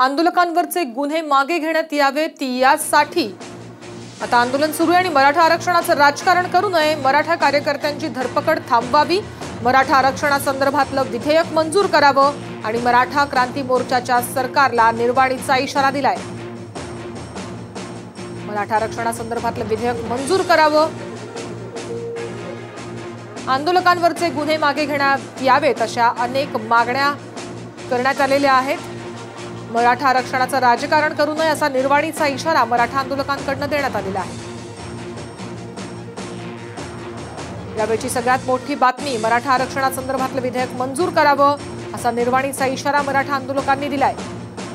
आंदोलकांवरचे गुन्हे मागे घेण्यात यावेत यासाठी. आता आंदोलन सुरू आहे आणि मराठा आरक्षणाचं राजकारण करू नये. मराठा कार्यकर्त्यांची धरपकड थांबवावी. मराठा आरक्षणासंदर्भातलं विधेयक मंजूर करावं आणि मराठा क्रांती मोर्चाच्या सरकारला निर्वाणीचा इशारा दिलाय. मराठा आरक्षणासंदर्भातलं विधेयक मंजूर करावं. आंदोलकांवरचे गुन्हे मागे घेण्यात यावेत अशा अनेक मागण्या करण्यात आलेल्या आहेत. मराठा आरक्षणाचं राजकारण करू नये असा निर्वाणीचा इशारा मराठा आंदोलकांकडनं देण्यात आलेला आहे. यावेळची सगळ्यात मोठी बातमी मराठा आरक्षणासंदर्भातलं विधेयक मंजूर करावं असा निर्वाणीचा इशारा मराठा आंदोलकांनी दिलाय.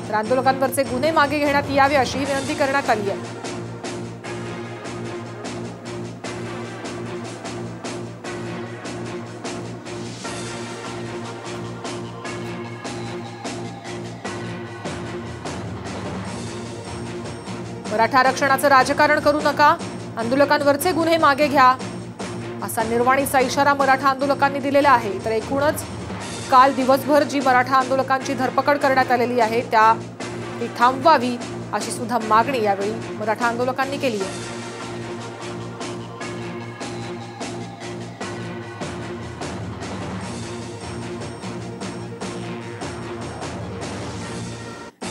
तर आंदोलकांवरचे गुन्हे मागे घेण्यात यावे अशी विनंती करण्यात आली आहे. मराठा आरक्षणाचं राजकारण करू नका. आंदोलकांवरचे गुन्हे मागे घ्या. असा निर्वाणीचा इशारा मराठा आंदोलकांनी दिलेला आहे. तर एकूणच काल दिवसभर जी मराठा आंदोलकांची धरपकड करण्यात आलेली आहे त्या ती थांबवावी अशी सुद्धा मागणी यावेळी मराठा आंदोलकांनी केली आहे.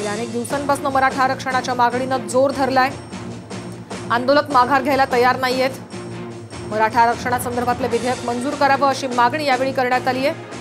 गेल्या अनेक दिवसांपासून मराठा आरक्षणाच्या मागणीनं जोर धरलाय. आंदोलक माघार घ्यायला तयार नाहीयेत. मराठा आरक्षणासंदर्भातलं विधेयक मंजूर करावं अशी मागणी यावेळी करण्यात आली आहे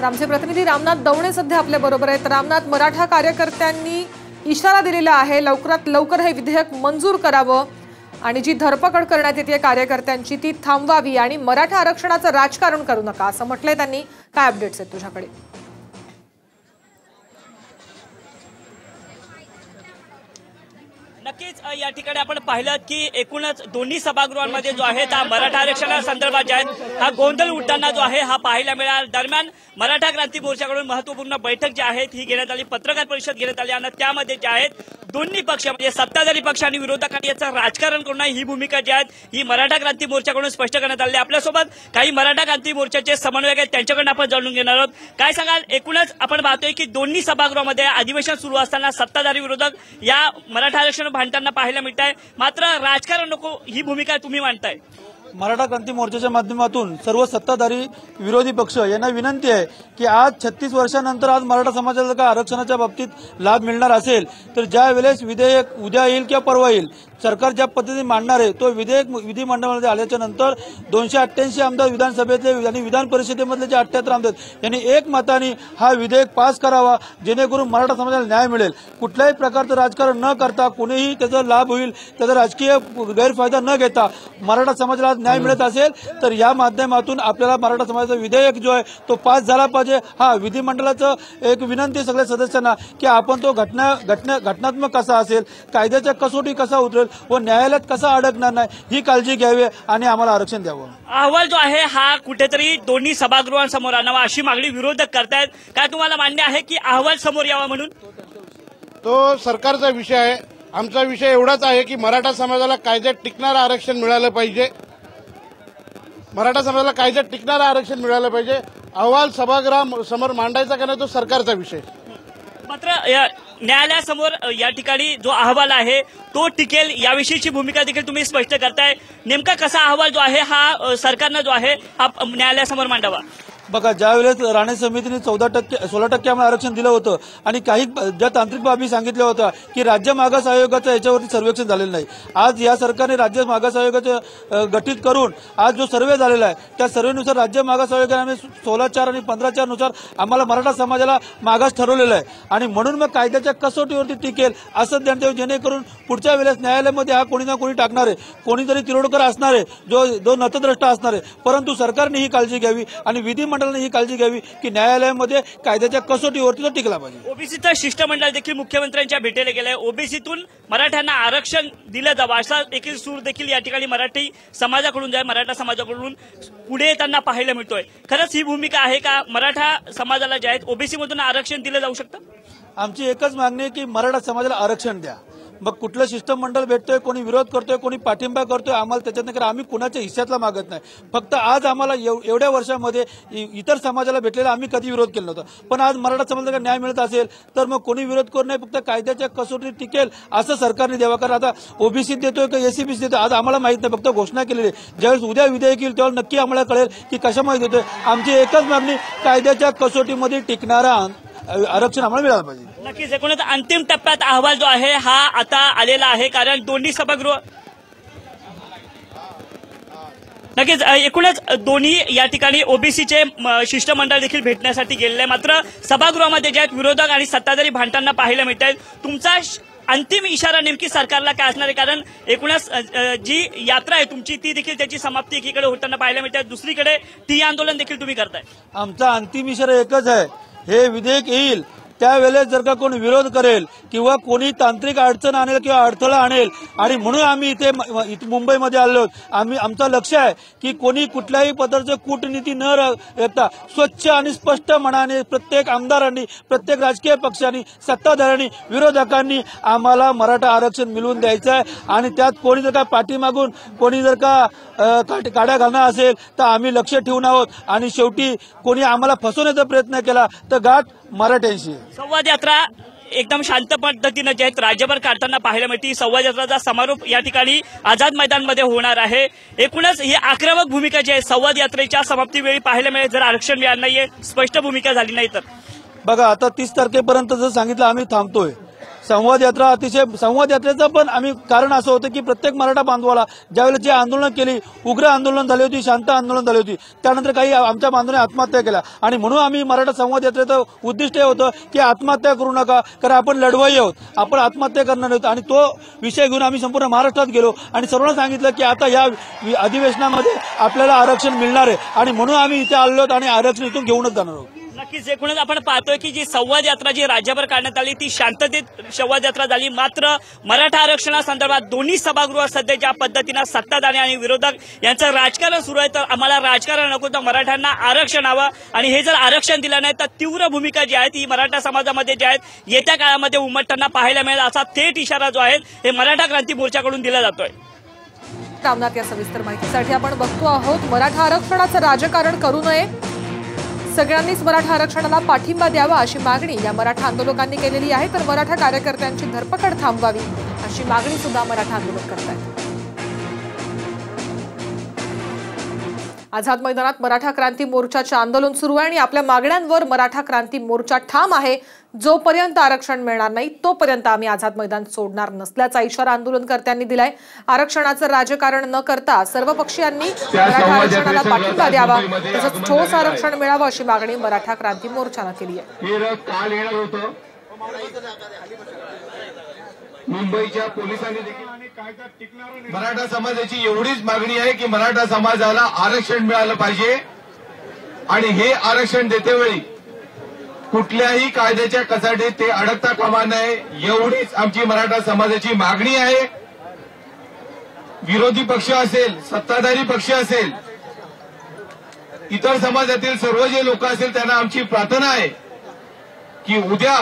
तर आमचे प्रतिनिधी रामनाथ दवणे सध्या आपल्या बरोबर आहेत. रामनाथ मराठा कार्यकर्त्यांनी इशारा दिलेला आहे लवकरात लवकर हे विधेयक मंजूर करावं आणि जी धरपकड करण्यात येते कार्यकर्त्यांची ती थांबवावी आणि मराठा आरक्षणाचं राजकारण करू नका असं म्हटलंय त्यांनी. काय अपडेट्स आहेत तुझ्याकडे नक्कीच अ, या ठिकाणी आपण पाहिलं की एकूणच दोन्ही सभागृहांमध्ये जो आहे त्या मराठा आरक्षणासंदर्भात जे आहेत हा गोंधळ उठताना जो आहे हा पाहायला मिळाला. दरम्यान मराठा क्रांती मोर्चाकडून महत्त्वपूर्ण बैठक जी आहे ही घेण्यात आली. पत्रकार परिषद घेण्यात आली आणि त्यामध्ये जे आहेत दोन्ही पक्ष म्हणजे सत्ताधारी पक्ष आणि विरोधकांनी याचं राजकारण करून ही भूमिका जी आहे ही मराठा क्रांती मोर्चाकडून स्पष्ट करण्यात आली. आपल्यासोबत काही मराठा क्रांती मोर्चाचे समन्वयक आहेत त्यांच्याकडून आपण जाणून घेणार आहोत. काय सांगाल? एकूणच आपण पाहतोय की दोन्ही सभागृहामध्ये अधिवेशन सुरू असताना सत्ताधारी विरोधक या मराठा आरक्षण भांडताना पाहायला मिळत आहे मात्र राजकारण नको ही भूमिका तुम्ही मांडताय. मराठा क्रांती मोर्चाच्या माध्यमातून सर्व सत्ताधारी विरोधी पक्ष यांना विनंती आहे की आज छत्तीस वर्षानंतर आज मराठा समाजाला जर का आरक्षणाच्या बाबतीत लाभ मिळणार असेल तर ज्या वेळेस विधेयक उद्या येईल किंवा परवा येईल सरकार ज्या पद्धतीने मांडणार आहे तो विधेयक विधिमंडळामध्ये आल्याच्यानंतर दोनशे अठ्ठ्याऐंशी आमदार विधानसभेतले आणि विधान परिषदेमधले जे अठ्ठ्याहत्तर आमदार आहेत, यांनी एक मताने हा विधेयक पास करावा जेणेकरून मराठा समाजाला न्याय मिळेल. कुठल्याही प्रकारचं राजकारण न करता कोणीही त्याचा लाभ होईल त्याचा राजकीय गैरफायदा न घेता मराठा समाजाला आज न्याय मिळत असेल तर या माध्यमातून आपल्याला मराठा समाजाचा विधेयक जो आहे तो पास झाला पाहिजे. हा विधिमंडळाचं एक विनंती आहे सगळ्या सदस्यांना की आपण तो घटना घटना घटनात्मक कसा असेल कायद्याच्या कसोटी कसा उतरेल व न्यायालयात कसा अडकणार नाही ही काळजी घ्यावी आणि आम्हाला आरक्षण द्यावं. अहवाल जो आहे हा कुठेतरी दोन्ही सभागृहांसमोर आणावा अशी मागणी विरोधक करतायत. काय तुम्हाला मान्य आहे की अहवाल समोर यावा म्हणून? तो सरकारचा विषय आहे. आमचा विषय एवढाच आहे की मराठा समाजाला कायद्यात टिकणारं आरक्षण मिळालं पाहिजे. मराठा समाजाला कायद्यात टिकणारं आरक्षण मिळालं पाहिजे. अहवाल सभागृहा समोर मांडायचा का नाही तो सरकारचा विषय. मात्र या न्यायालयासमोर या ठिकाणी जो अहवाल आहे तो टिकेल याविषयीची भूमिका देखील तुम्ही स्पष्ट करताय. नेमका कसा अहवाल जो आहे हा सरकारनं जो आहे हा न्यायालयासमोर मांडावा. बघा ज्यावेळेस राणे समितीने चौदा टक्के सोळा टक्के आम्हाला आरक्षण दिलं होतं आणि काही ज्या तांत्रिक बाबी सांगितल्या होत्या की राज्य मागास आयोगाचं याच्यावरती सर्वेक्षण झालेलं नाही. आज या सरकारने राज्य मागास आयोगाचं गठीत करून आज जो सर्वे झालेला आहे त्या सर्वेनुसार राज्य मागास आयोगाने सोळा चार आणि पंधरा चारनुसार आम्हाला मराठा समाजाला मागास ठरवलेलं आहे. आणि म्हणून मग कायद्याच्या कसोटीवरती टिकेल असं त्यांच्या जेणेकरून पुढच्या वेळेस न्यायालयामध्ये हा कोणी ना कोणी टाकणार आहे. कोणीतरी तिरोडकर असणार आहे. जो जो नतद्रष्टा असणार आहे. परंतु सरकारने ही काळजी घ्यावी आणि विधिमंडळ शिष्टमंडळाने ही काळजी घ्यावी की न्यायालयामध्ये कायद्याच्या कसोटीवरती तो टिकला पाहिजे. ओबीसीचं शिष्टमंडळ देखील मुख्यमंत्र्यांच्या भेटीला गेलंय. ओबीसीतून मराठ्यांना आरक्षण दिलं जावं असा देखील सूर देखील या ठिकाणी मराठी समाजाकडून जाय मराठा समाजाकडून पुढे येताना पाहायला मिळतोय. खरंच ही भूमिका आहे का? मराठा समाजाला जे आहेत ओबीसी मधून आरक्षण दिलं जाऊ शकतं? आमची एकच मागणी आहे की मराठा समाजाला आरक्षण द्या. मग कुठलं शिष्टमंडळ भेटतोय कोणी विरोध करतोय कोणी पाठिंबा करतोय आम्हाला त्याच्यात कारण आम्ही कुणाच्या हिश्यातला मागत नाही. फक्त आज आम्हाला एव- एवढ्या वर्षामध्ये इतर समाजाला भेटलेला आम्ही कधी विरोध केला नव्हता. पण आज मराठा समाजाला न्याय मिळत असेल तर मग कोणी विरोध करू नये फक्त कायद्याच्या कसोटीत टिकेल असं सरकारने द्यावा. कारण आता ओबीसी देतोय का एसीबीसी देतोय आज आम्हाला माहीत नाही फक्त घोषणा केलेली आहे. ज्यावेळेस उद्या विधेयक येईल तेव्हा नक्की आम्हाला कळेल की कशामध्ये देतोय. आमची एकच मागणी कायद्याच्या कसोटीमध्ये टिकणारा आरक्षण आम्हाला मिळालं पाहिजे. नक्कीच एकूणच अंतिम टप्प्यात अहवाल जो आहे हा आता आलेला आहे कारण दोन्ही सभागृह नक्कीच एकूणच दोन्ही या ठिकाणी ओबीसीचे शिष्टमंडळ देखील भेटण्यासाठी गेलेले आहे मात्र सभागृहामध्ये जे आहेत विरोधक आणि सत्ताधारी भांडताना पाहायला मिळत आहेत तुमचा अंतिम इशारा नेमकी सरकारला काय असणार आहे? कारण एकूणच जी यात्रा आहे तुमची ती देखील त्याची समाप्ती एकीकडे होताना पाहायला मिळते दुसरीकडे टी आंदोलन देखील तुम्ही करताय. आमचा अंतिम इशारा एकच आहे. हे विधेयक येईल त्यावेळेस जर का कोण विरोध करेल किंवा कोणी तांत्रिक अडचण आणेल किंवा अडथळा आणेल आणि म्हणून आम्ही इथे मुंबईमध्ये आलो आम्ही आमचं लक्ष आहे की कोणी कुठल्याही पदार्थ कूटनीती न र- येता स्वच्छ आणि स्पष्ट मनाने प्रत्येक आमदारांनी प्रत्येक राजकीय पक्षांनी सत्ताधाऱ्यांनी विरोधकांनी आम्हाला मराठा आरक्षण मिळवून द्यायचं आहे. आणि त्यात कोणी जर का पाठीमागून कोणी जर का काड्या घालणार असेल तर आम्ही लक्ष ठेवून आहोत. आणि शेवटी कोणी आम्हाला फसवण्याचा प्रयत्न केला तर गाठ मराठ्यांशी. संवाद यात्रा एकदम शांत पद्धतीनं जे आहेत राज्यभर काढताना पाहायला मिळते. संवाद यात्राचा समारोप या ठिकाणी आझाद मैदानमध्ये होणार आहे. एकूणच ही आक्रमक भूमिका जी आहे संवाद यात्रेच्या समाप्तीवेळी पाहायला मिळेल. जर आरक्षण मिळालं नाहीये स्पष्ट भूमिका झाली नाही तर. बघा आता तीस तारखेपर्यंत जर सांगितलं आम्ही थांबतोय. संवाद यात्रा अतिशय संवाद यात्रेचं पण आम्ही कारण असं होतं की प्रत्येक मराठा बांधवाला ज्यावेळेला जी आंदोलन केली उग्र आंदोलन झाली होती शांत आंदोलन झाली होती त्यानंतर काही आमच्या बांधवांनी आत्महत्या केल्या. आणि म्हणून आम्ही मराठा संवाद यात्रेचं उद्दिष्ट हे होतं की आत्महत्या करू नका कारण आपण लढवाई आहोत. आपण आत्महत्या करणार आहोत. आणि तो विषय घेऊन आम्ही संपूर्ण महाराष्ट्रात गेलो आणि सर्वांना सांगितलं की आता या अधिवेशनामध्ये आपल्याला आरक्षण मिळणार आहे. आणि म्हणून आम्ही इथे आलो आहोत आणि आरक्षण इथून घेऊनच जाणार आहोत. नक्कीच एकूणच आपण पाहतोय की जी संवाद यात्रा जी राज्यभर काढण्यात आली ती शांततेत संवाद यात्रा झाली. मात्र मराठा आरक्षणासंदर्भात दोन्ही सभागृहात सध्या ज्या पद्धतीनं सत्ताधारी आणि विरोधक यांचं राजकारण सुरू आहे तर आम्हाला राजकारण नको तर मराठ्यांना आरक्षण हवं. आणि हे जर आरक्षण दिलं नाही तर तीव्र भूमिका जी आहे ती मराठा समाजामध्ये जी आहेत येत्या काळामध्ये उमटताना पाहायला मिळेल असा थेट इशारा जो आहे हे मराठा क्रांती मोर्चाकडून दिला जातोय. रामनाथ या सविस्तर माहितीसाठी आपण बघतो आहोत मराठा आरक्षणाचं राजकारण करू नये. सगळ्यांनीच मराठा आरक्षणाला पाठिंबा द्यावा अशी मागणी या मराठा आंदोलकांनी केलेली आहे तर मराठा कार्यकर्त्यांची धरपकड थांबवावी अशी मागणी सुद्धा मराठा आंदोलक करतायत आझाद मैदानात मराठा क्रांती मोर्चाचे आंदोलन सुरू आहे आणि आपल्या मागण्यांवर मराठा क्रांती मोर्चा ठाम आहे. जोपर्यंत आरक्षण मिळणार नाही तोपर्यंत आम्ही आझाद मैदान सोडणार नसल्याचा इशारा आंदोलनकर्त्यांनी दिलाय. आरक्षणाचं राजकारण न करता सर्व पक्षीयांनी मराठा आरक्षणाला पाठिंबा द्यावा तसंच ठोस आरक्षण मिळावं अशी मागणी मराठा क्रांती मोर्चानं केली आहे. रथ काल येणार होतं. मुंबईच्या पोलिसांनी देखील मराठा समाजाची एवढीच मागणी आहे की मराठा समाजाला आरक्षण मिळालं पाहिजे. आणि हे आरक्षण देतेवेळी कुठल्याही कायद्याच्या कचाटीत ते अडकता कामा नये एवढीच आमची मराठा समाजाची मागणी आहे. विरोधी पक्ष असेल सत्ताधारी पक्ष असेल इतर समाजातील सर्व जे लोक असेल त्यांना आमची प्रार्थना आहे की उद्या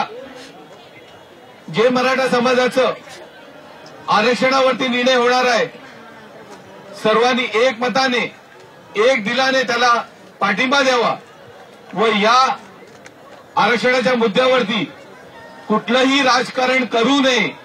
जे मराठा समाजाचं आरक्षणावरती निर्णय होणार आहे सर्वांनी एकमताने एक दिलाने त्याला पाठिंबा द्यावा व या आरक्षणाच्या मुद्द्यावरती कुठलंही राजकारण करू नये.